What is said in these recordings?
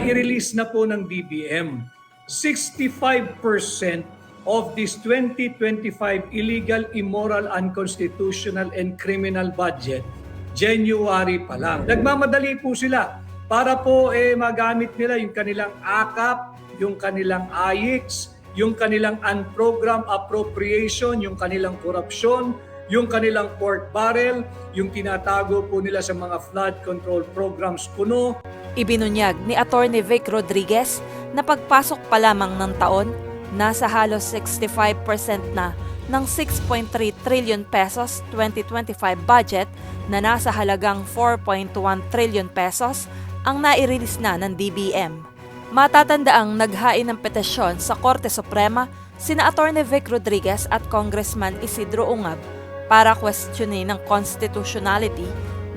i-release na po ng DBM. 65% of this 2025 illegal, immoral, unconstitutional, and criminal budget, January pa lang. Nagmamadali po sila para po eh, magamit nila yung kanilang AKAP, yung kanilang AIX, yung kanilang unprogrammed appropriation, yung kanilang korupsyon, yung kanilang pork barrel, yung tinatago po nila sa mga flood control programs kuno, Ibinunyag ni Attorney Vic Rodriguez na pagpasok pa lamang ng taon, nasa halos 65% na ng 6.3 trillion pesos 2025 budget na nasa halagang 4.1 trillion pesos ang nai-release na ng DBM. Matatandaang naghain ng petisyon sa Korte Suprema sina Attorney Vic Rodriguez at Congressman Isidro Ungab para questionin ng constitutionality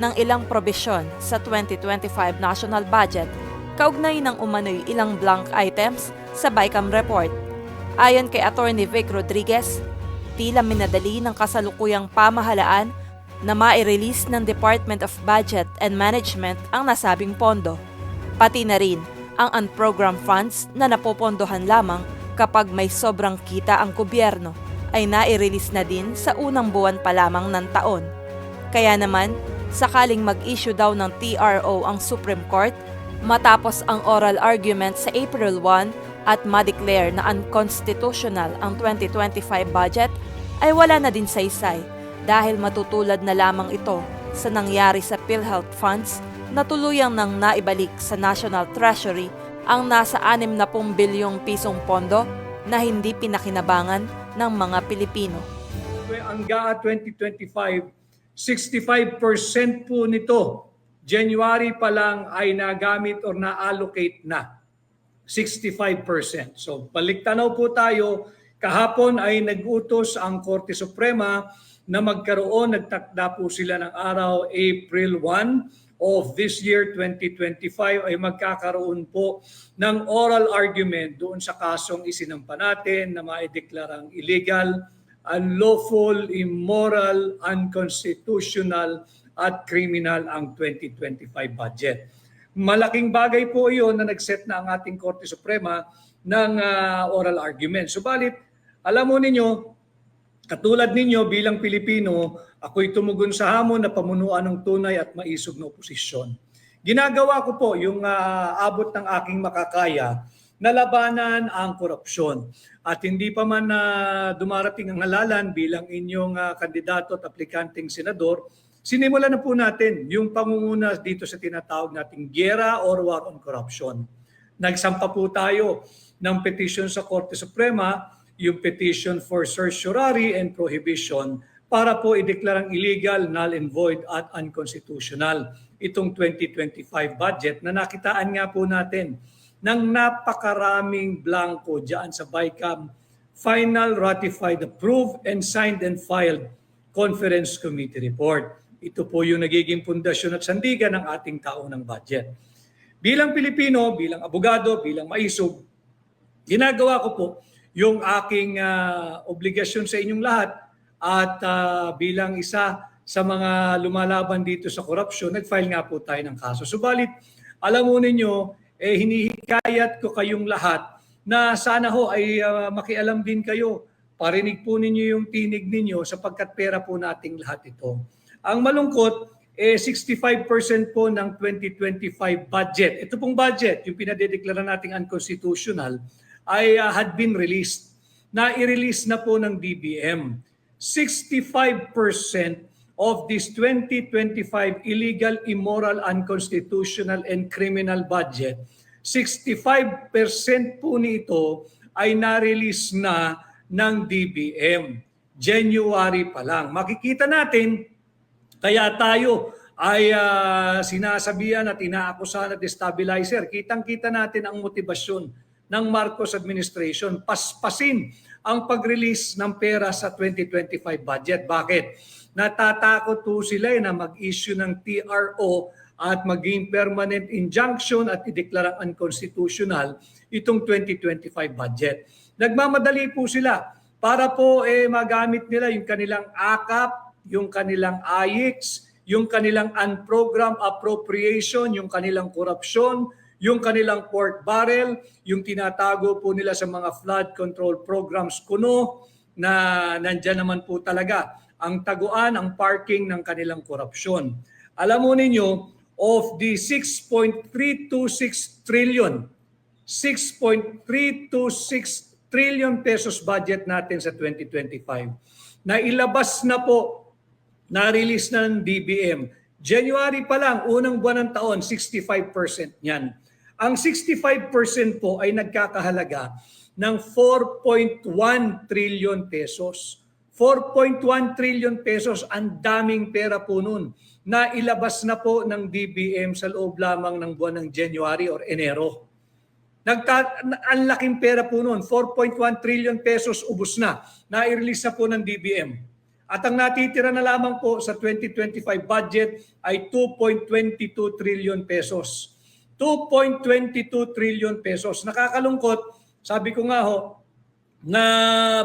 ng ilang probisyon sa 2025 national budget kaugnay ng umano'y ilang blank items sa BICAM report. Ayon kay Attorney Vic Rodriguez, tila minadali ng kasalukuyang pamahalaan na mai-release ng Department of Budget and Management ang nasabing pondo. Pati na rin ang unprogrammed funds na napopondohan lamang kapag may sobrang kita ang gobyerno ay nai-release na din sa unang buwan pa lamang ng taon. Kaya naman, sakaling mag-issue daw ng TRO ang Supreme Court matapos ang oral argument sa April 1 at ma-declare na unconstitutional ang 2025 budget ay wala na din saysay dahil matutulad na lamang ito sa nangyari sa PhilHealth funds na tuluyang nang naibalik sa National Treasury ang nasa 60 bilyong pisong pondo na hindi pinakinabangan ng mga Pilipino. ang GAA 2025, 65% po nito, January pa lang ay nagamit or na-allocate na. 65%. So balik tanaw po tayo, kahapon ay nag-utos ang Korte Suprema na magkaroon, nagtakda po sila ng araw April 1 of this year 2025 ay magkakaroon po ng oral argument doon sa kasong isinampa natin na maideklarang illegal, unlawful, immoral, unconstitutional at criminal ang 2025 budget. Malaking bagay po iyon na nag-set na ang ating Korte Suprema ng ah, oral argument. Subalit, alam mo ninyo, Katulad ninyo bilang Pilipino, ako'y tumugon sa hamon na pamunuan ng tunay at maisog na oposisyon. Ginagawa ko po yung ah, abot ng aking makakaya na labanan ang korupsyon. At hindi pa man na dumarating ang halalan bilang inyong ah, kandidato at aplikanteng senador, sinimulan na po natin yung pangunguna dito sa tinatawag nating Gera or War on Corruption. Nagsampa po tayo ng petition sa Korte Suprema yung petition for certiorari and prohibition para po ideklarang illegal, null and void at unconstitutional itong 2025 budget na nakitaan nga po natin ng napakaraming blanco dyan sa BICAM final ratified, approved, and signed and filed conference committee report. Ito po yung nagiging pundasyon at sandigan ng ating taunang budget. Bilang Pilipino, bilang abogado, bilang maisog, ginagawa ko po yung aking ah, obligasyon sa inyong lahat at ah, bilang isa sa mga lumalaban dito sa korupsyon, nag-file nga po tayo ng kaso. Subalit, alam mo ninyo, eh, hinihikayat ko kayong lahat na sana ho ay ah, makialam din kayo. Parinig po ninyo yung tinig ninyo sapagkat pera po nating lahat ito. Ang malungkot, eh 65% po ng 2025 budget. Ito pong budget, yung pinadedeklara nating unconstitutional, ay uh, had been released. Na i-release na po ng DBM. 65% of this 2025 illegal, immoral, unconstitutional, and criminal budget, 65% po nito ay na-release na ng DBM. January pa lang. Makikita natin, kaya tayo ay ah, sinasabihan at inaakusahan at destabilizer. Kitang-kita natin ang motibasyon ng Marcos administration paspasin ang pag-release ng pera sa 2025 budget. Bakit? Natatakot po sila eh na mag-issue ng TRO at maging permanent injunction at ideklarang unconstitutional itong 2025 budget. Nagmamadali po sila para po eh magamit nila yung kanilang AKAP, yung kanilang AIX, yung kanilang unprogrammed appropriation, yung kanilang korupsyon, yung kanilang pork barrel, yung tinatago po nila sa mga flood control programs kuno na nandyan naman po talaga ang taguan, ang parking ng kanilang korupsyon. Alam mo ninyo, of the 6.326 trillion 6.326 trillion pesos budget natin sa 2025 na ilabas na po, na-release na ng DBM. January pa lang, unang buwan ng taon, 65% niyan. Ang 65% po ay nagkakahalaga ng 4.1 trillion pesos. 4.1 trillion pesos, ang daming pera po nun na ilabas na po ng DBM sa loob lamang ng buwan ng January or Enero. Nagka, ang laking pera po noon, 4.1 trillion pesos ubos na. Na-release na po ng DBM. At ang natitira na lamang po sa 2025 budget ay 2.22 trillion pesos. 2.22 trillion pesos. Nakakalungkot, sabi ko nga ho, na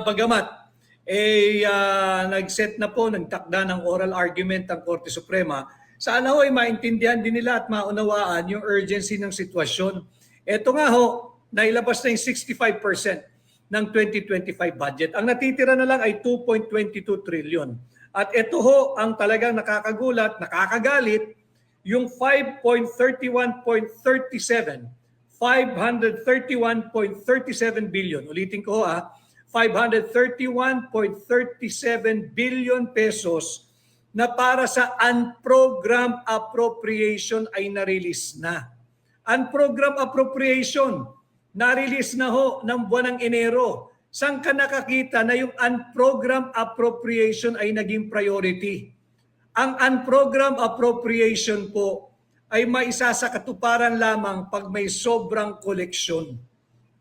bagamat eh ah, nag-set na po, nagtakda ng oral argument ang Korte Suprema, sana ho ay maintindihan din nila at maunawaan yung urgency ng sitwasyon. Ito nga ho, nailabas na yung 65% ng 2025 budget. Ang natitira na lang ay 2.22 trillion. At ito ho ang talagang nakakagulat, nakakagalit, yung 5.31.37 531.37 billion. Ulitin ko ha, 531.37 billion pesos na para sa unprogrammed appropriation ay na-release na. Unprogrammed appropriation, na-release na ho ng buwan ng Enero. Saan ka nakakita na yung unprogrammed appropriation ay naging priority? Ang unprogrammed appropriation po ay maisa sa katuparan lamang pag may sobrang koleksyon.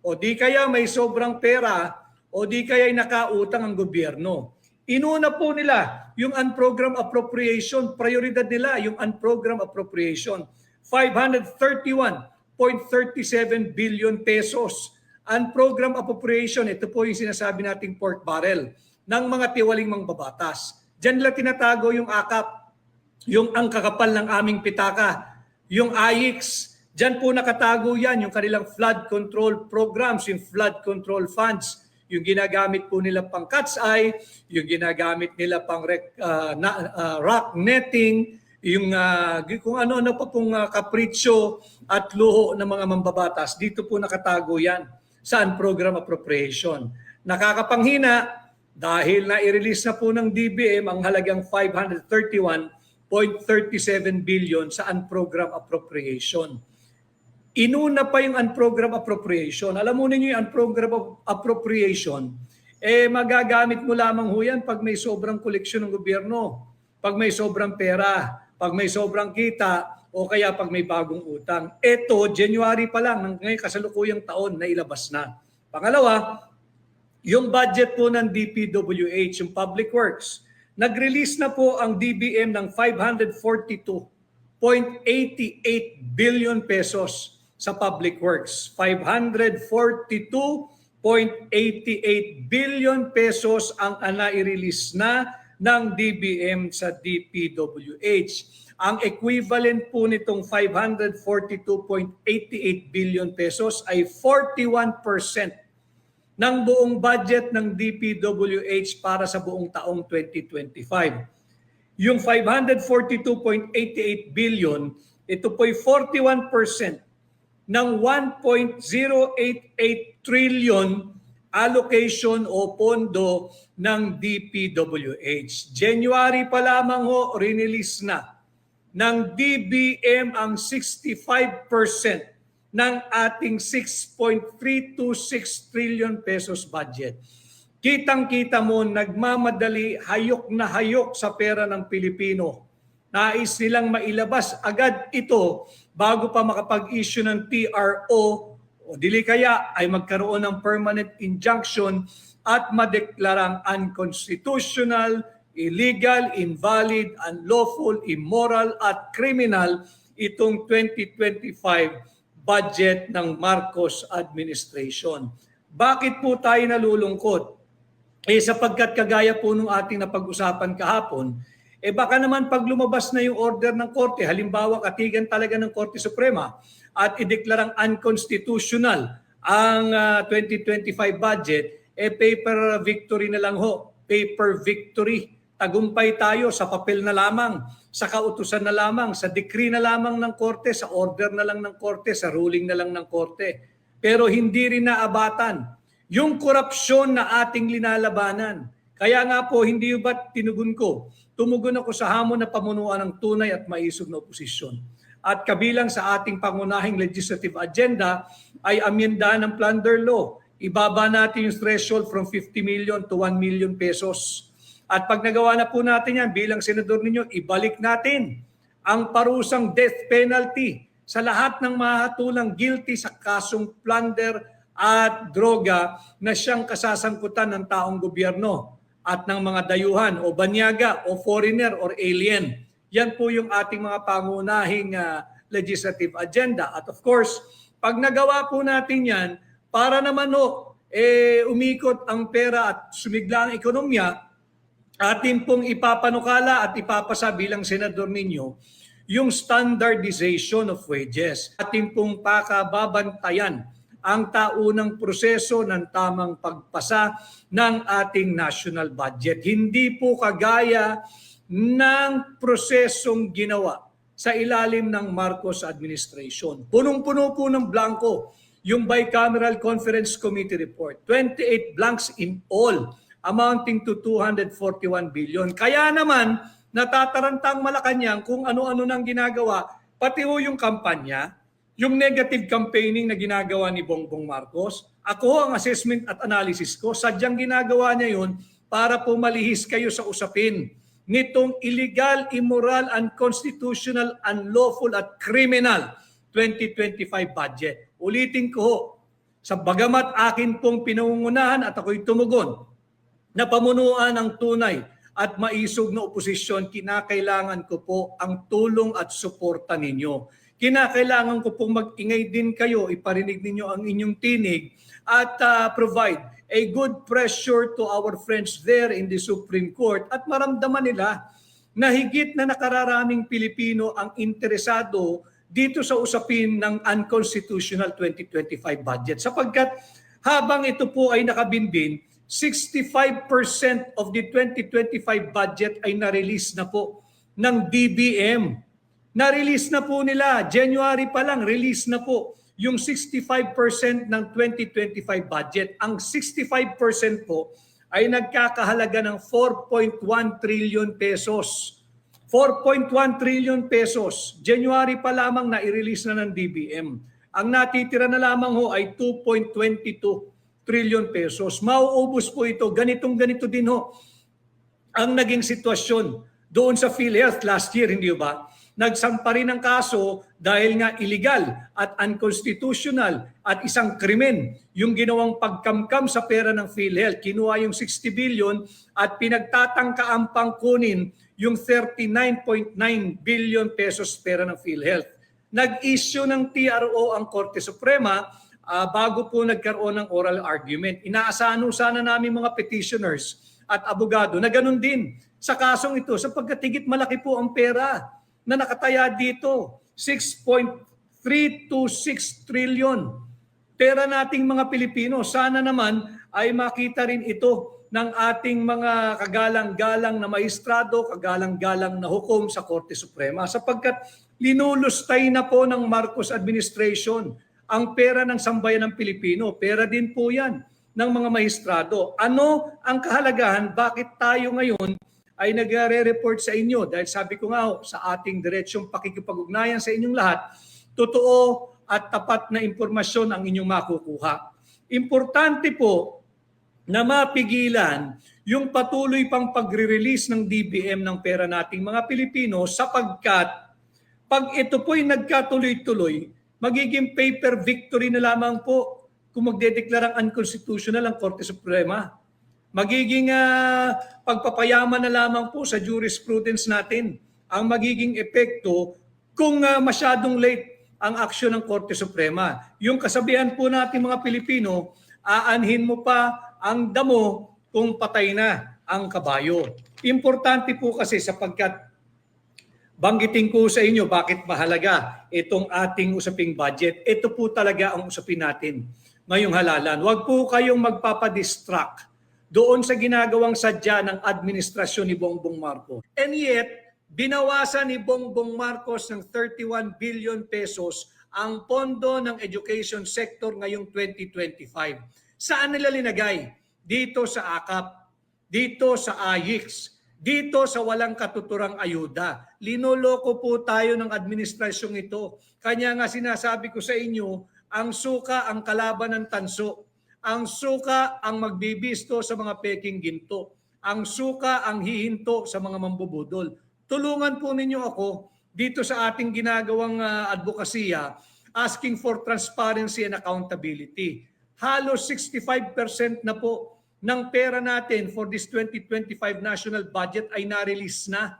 O di kaya may sobrang pera o di kaya nakautang ang gobyerno. Inuna po nila yung unprogrammed appropriation, prioridad nila yung unprogrammed appropriation. 531.37 billion pesos. Unprogrammed appropriation, ito po yung sinasabi nating pork barrel ng mga tiwaling mangbabatas. Diyan nila tinatago yung akap, yung ang kakapal ng aming pitaka, yung AIX, Diyan po nakatago yan, yung kanilang flood control programs, yung flood control funds, yung ginagamit po nila pang cat's eye, yung ginagamit nila pang rec, uh, na, uh, rock netting, yung uh, kung ano-ano pa pong uh, kapritsyo at luho ng mga mambabatas, dito po nakatago yan saan program appropriation. Nakakapanghina dahil na i-release na po ng DBM ang halagang 531.37 billion sa unprogram appropriation. Inuna pa yung unprogram appropriation. Alam mo ninyo yung unprogram appropriation, eh magagamit mo lamang ho yan pag may sobrang koleksyon ng gobyerno, pag may sobrang pera, pag may sobrang kita, o kaya pag may bagong utang. Ito, January pa lang, ng ngayon kasalukuyang taon na ilabas na. Pangalawa, yung budget po ng DPWH, yung Public Works, nag-release na po ang DBM ng 542.88 billion pesos sa public works. 542.88 billion pesos ang ana-release na ng DBM sa DPWH. Ang equivalent po nitong 542.88 billion pesos ay 41% ng buong budget ng DPWH para sa buong taong 2025. Yung 542.88 billion, ito po'y 41% ng 1.088 trillion allocation o pondo ng DPWH. January pa lamang ho, rinilis na ng DBM ang 65% ng ating 6.326 trillion pesos budget. Kitang-kita mo, nagmamadali, hayok na hayok sa pera ng Pilipino. Nais nilang mailabas agad ito bago pa makapag-issue ng TRO o dili kaya ay magkaroon ng permanent injunction at madeklarang unconstitutional, illegal, invalid, unlawful, immoral at criminal itong 2025 budget ng Marcos administration. Bakit po tayo nalulungkot? Eh sapagkat kagaya po nung ating napag-usapan kahapon, Eh baka naman pag lumabas na yung order ng korte, halimbawa katigan talaga ng Korte Suprema at ideklarang unconstitutional ang ah, 2025 budget, eh paper victory na lang ho. Paper victory. Tagumpay tayo sa papel na lamang, sa kautusan na lamang, sa decree na lamang ng korte, sa order na lang ng korte, sa ruling na lang ng korte. Pero hindi rin naabatan yung korupsyon na ating linalabanan. Kaya nga po, hindi ba tinugon ko? Tumugon ako sa hamon na pamunuan ng tunay at maisog na oposisyon. At kabilang sa ating pangunahing legislative agenda ay amyendahan ng plunder law. Ibaba natin yung threshold from 50 million to 1 million pesos. At pag nagawa na po natin yan bilang senador ninyo, ibalik natin ang parusang death penalty sa lahat ng mahatulang guilty sa kasong plunder at droga na siyang kasasangkutan ng taong gobyerno at ng mga dayuhan o banyaga o foreigner or alien. Yan po yung ating mga pangunahing ah, legislative agenda. At of course, pag nagawa po natin yan, para naman ho, eh, umikot ang pera at sumigla ang ekonomiya, atin pong ipapanukala at ipapasa bilang senador ninyo yung standardization of wages. Atin pong pakababantayan ang taunang proseso ng tamang pagpasa ng ating national budget. Hindi po kagaya ng prosesong ginawa sa ilalim ng Marcos administration. Punong-puno po ng blanco yung Bicameral Conference Committee report. 28 blanks in all amounting to 241 billion. Kaya naman, natatarantang Malacanang kung ano-ano nang ginagawa, pati ho yung kampanya, yung negative campaigning na ginagawa ni Bongbong Marcos. Ako ang assessment at analysis ko, sadyang ginagawa niya yun para po malihis kayo sa usapin nitong illegal, immoral, unconstitutional, unlawful at criminal 2025 budget. Ulitin ko ho, sa bagamat akin pong pinangungunahan at ako'y tumugon, na pamunuan ng tunay at maisog na oposisyon, kinakailangan ko po ang tulong at suporta ninyo. Kinakailangan ko pong mag-ingay din kayo, iparinig ninyo ang inyong tinig at ah, provide a good pressure to our friends there in the Supreme Court at maramdaman nila na higit na nakararaming Pilipino ang interesado dito sa usapin ng unconstitutional 2025 budget sapagkat habang ito po ay nakabinbin 65% of the 2025 budget ay na-release na po ng DBM. Na-release na po nila. January pa lang, release na po yung 65% ng 2025 budget. Ang 65% po ay nagkakahalaga ng 4.1 trillion pesos. 4.1 trillion pesos. January pa lamang na i-release na ng DBM. Ang natitira na lamang ho ay 2.22 trillion pesos. Mauubos po ito. Ganitong ganito din ho ang naging sitwasyon doon sa PhilHealth last year, hindi ba? Nagsampa rin ng kaso dahil nga illegal at unconstitutional at isang krimen yung ginawang pagkamkam sa pera ng PhilHealth. Kinuha yung 60 billion at pinagtatangkaang pangkunin yung 39.9 billion pesos pera ng PhilHealth. Nag-issue ng TRO ang Korte Suprema ah, bago po nagkaroon ng oral argument. Inaasahan sana namin mga petitioners at abogado na ganun din sa kasong ito sapagkat higit malaki po ang pera na nakataya dito. 6.326 trillion. Pera nating mga Pilipino. Sana naman ay makita rin ito ng ating mga kagalang-galang na maestrado, kagalang-galang na hukom sa Korte Suprema sapagkat linulustay na po ng Marcos administration ang pera ng sambayan ng Pilipino. Pera din po yan ng mga maestrado. Ano ang kahalagahan? Bakit tayo ngayon ay nagre-report sa inyo? Dahil sabi ko nga sa ating diretsyong pakikipag-ugnayan sa inyong lahat, totoo at tapat na impormasyon ang inyong makukuha. Importante po na mapigilan yung patuloy pang pagre-release ng DBM ng pera nating mga Pilipino sapagkat pag ito po'y nagkatuloy-tuloy, magiging paper victory na lamang po kung magdedeklarang unconstitutional ang Korte Suprema. Magiging ah, pagpapayaman na lamang po sa jurisprudence natin ang magiging epekto kung ah, masyadong late ang aksyon ng Korte Suprema. Yung kasabihan po natin mga Pilipino, aanhin mo pa ang damo kung patay na. ang kabayo. Importante po kasi sapagkat banggitin ko sa inyo bakit mahalaga itong ating usaping budget. Ito po talaga ang usapin natin ngayong halalan. Huwag po kayong magpapadistract doon sa ginagawang sadya ng administrasyon ni Bongbong Marcos. And yet, binawasan ni Bongbong Marcos ng 31 billion pesos ang pondo ng education sector ngayong 2025. Saan nila linagay? Dito sa AKAP, dito sa AYIX, dito sa walang katuturang ayuda. Linoloko po tayo ng administrasyong ito. Kanya nga sinasabi ko sa inyo, ang suka ang kalaban ng tanso. Ang suka ang magbibisto sa mga peking ginto. Ang suka ang hihinto sa mga mambubudol. Tulungan po ninyo ako dito sa ating ginagawang uh, advokasya asking for transparency and accountability. Halos 65% na po ng pera natin for this 2025 national budget ay na-release na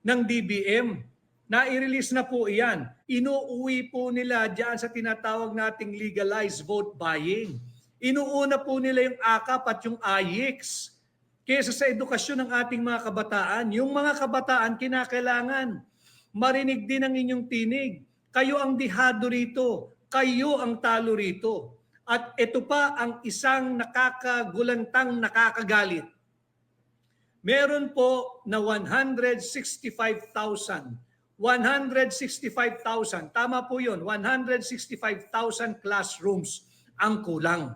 ng DBM. Na-release na po iyan. Inuuwi po nila diyan sa tinatawag nating legalized vote buying. Inuuna po nila yung AKAP at yung AYIX kesa sa edukasyon ng ating mga kabataan. Yung mga kabataan kinakailangan marinig din ang inyong tinig. Kayo ang dihado rito. Kayo ang talo rito. At ito pa ang isang nakakagulantang nakakagalit. Meron po na 165,000. 165,000. Tama po yun. 165,000 classrooms ang kulang.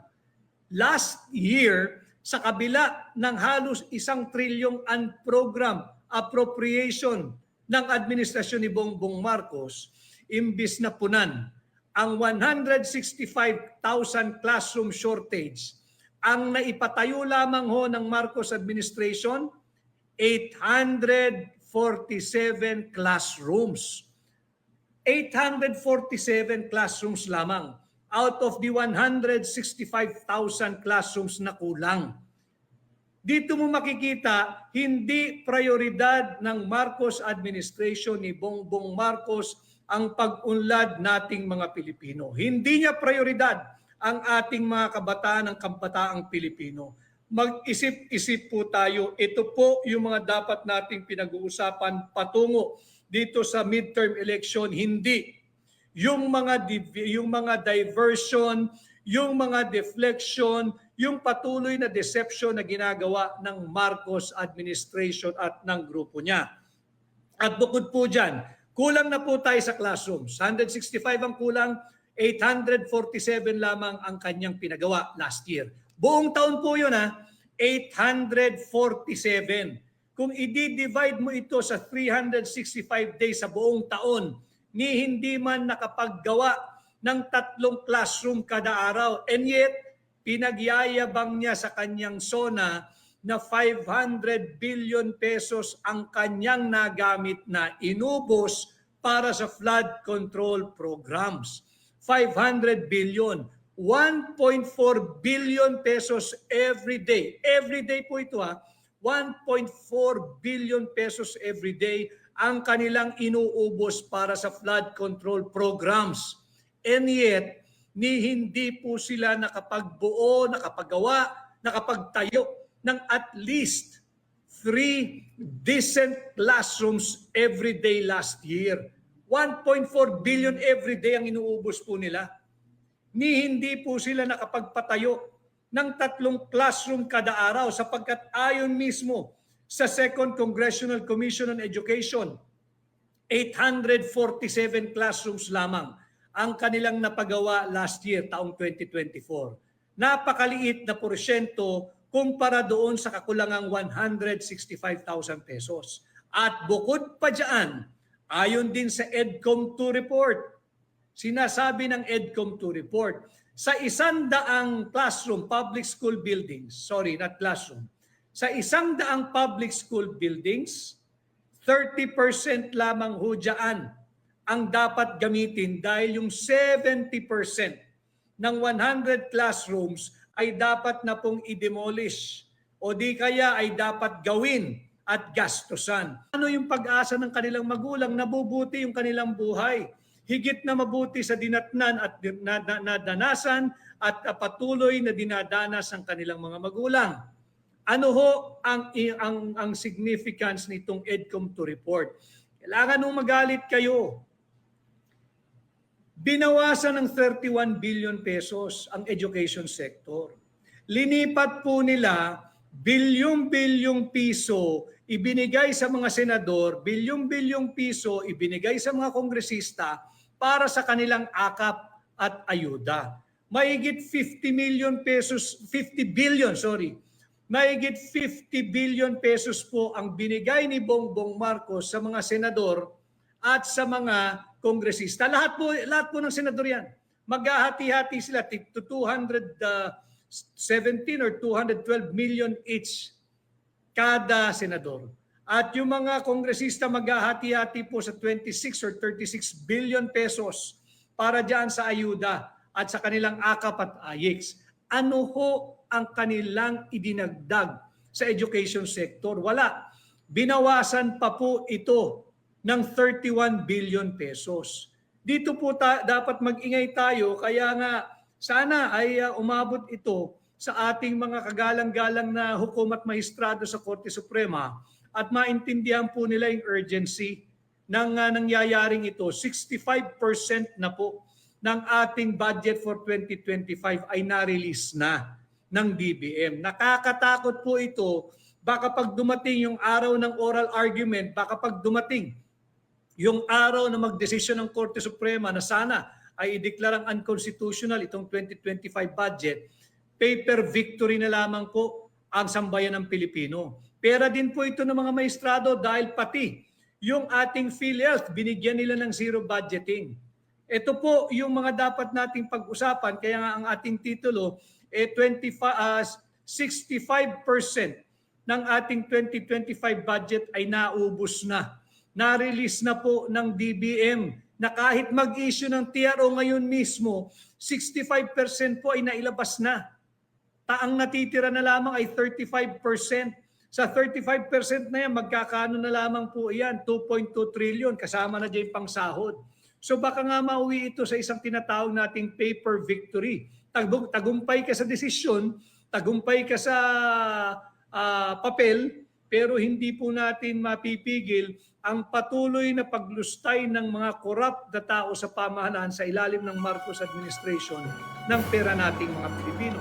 Last year, sa kabila ng halos isang trilyong unprogram appropriation ng administrasyon ni Bongbong Marcos, imbis na punan ang 165,000 classroom shortage, ang naipatayo lamang ho ng Marcos administration, 847 classrooms. 847 classrooms lamang out of the 165,000 classrooms na kulang. Dito mo makikita, hindi prioridad ng Marcos administration ni Bongbong Marcos ang pag-unlad nating mga Pilipino. Hindi niya prioridad ang ating mga kabataan ng kampataang Pilipino. Mag-isip-isip po tayo. Ito po yung mga dapat nating pinag-uusapan patungo dito sa midterm election. Hindi yung mga yung mga diversion, yung mga deflection, yung patuloy na deception na ginagawa ng Marcos administration at ng grupo niya. At bukod po dyan, kulang na po tayo sa classrooms. 165 ang kulang, 847 lamang ang kanyang pinagawa last year. Buong taon po yun ha, 847. Kung i-divide mo ito sa 365 days sa buong taon, ni hindi man nakapaggawa ng tatlong classroom kada araw. And yet, pinagyayabang niya sa kanyang SONA na 500 billion pesos ang kanyang nagamit na inubos para sa flood control programs. 500 billion. 1.4 billion pesos every day. Every day po ito ha. 1.4 billion pesos every day ang kanilang inuubos para sa flood control programs. And yet, ni hindi po sila nakapagbuo, nakapagawa, nakapagtayo ng at least three decent classrooms every day last year. 1.4 billion every day ang inuubos po nila. Ni hindi po sila nakapagpatayo ng tatlong classroom kada araw sapagkat ayon mismo sa Second Congressional Commission on Education, 847 classrooms lamang ang kanilang napagawa last year, taong 2024. Napakaliit na porsyento kumpara doon sa kakulangang 165,000 pesos. At bukod pa dyan, ayon din sa EDCOM2 report, sinasabi ng EDCOM2 report, sa isang daang classroom, public school buildings, sorry, not classroom, sa isang daang public school buildings, 30% lamang ho dyan ang dapat gamitin dahil yung 70% ng 100 classrooms ay dapat na pong i-demolish o di kaya ay dapat gawin at gastusan. Ano yung pag-asa ng kanilang magulang? Nabubuti yung kanilang buhay. Higit na mabuti sa dinatnan at nadanasan at patuloy na dinadanas ng kanilang mga magulang. Ano ho ang, ang, ang significance nitong EDCOM to report? Kailangan nung magalit kayo. Binawasan ng 31 billion pesos ang education sector. Linipat po nila bilyong-bilyong piso ibinigay sa mga senador, bilyong-bilyong piso ibinigay sa mga kongresista para sa kanilang akap at ayuda. Mahigit 50 million pesos, 50 billion, sorry. Mahigit 50 billion pesos po ang binigay ni Bongbong Marcos sa mga senador at sa mga kongresista. Lahat po, lahat po ng senador yan. Maghahati-hati sila to 217 or 212 million each kada senador. At yung mga kongresista maghahati-hati po sa 26 or 36 billion pesos para diyan sa ayuda at sa kanilang akap at AYIX. Ano ho ang kanilang idinagdag sa education sector? Wala. Binawasan pa po ito ng 31 billion pesos. Dito po ta- dapat mag-ingay tayo kaya nga sana ay uh, umabot ito sa ating mga kagalang-galang na hukom at maestrado sa Korte Suprema at maintindihan po nila yung urgency ng uh, nangyayaring ito. 65% na po ng ating budget for 2025 ay na-release na ng DBM. Nakakatakot po ito. Baka pag dumating yung araw ng oral argument, baka pag dumating yung araw na magdesisyon ng Korte Suprema na sana ay ideklarang unconstitutional itong 2025 budget, paper victory na lamang po ang sambayan ng Pilipino. Pera din po ito ng mga maestrado dahil pati yung ating PhilHealth, binigyan nila ng zero budgeting. Ito po yung mga dapat nating pag-usapan, kaya nga ang ating titulo, eh 25, ah, 65% ng ating 2025 budget ay naubos na. Na-release na po ng DBM na kahit mag-issue ng TRO ngayon mismo, 65% po ay nailabas na. Taang natitira na lamang ay 35%. Sa 35% na yan, magkakano na lamang po yan? 2.2 trillion, kasama na dyan pang sahod. So baka nga mauwi ito sa isang tinatawag nating paper victory. Tagum- tagumpay ka sa desisyon, tagumpay ka sa ah, papel, pero hindi po natin mapipigil ang patuloy na paglustay ng mga corrupt na tao sa pamahalaan sa ilalim ng Marcos administration ng pera nating mga Pilipino.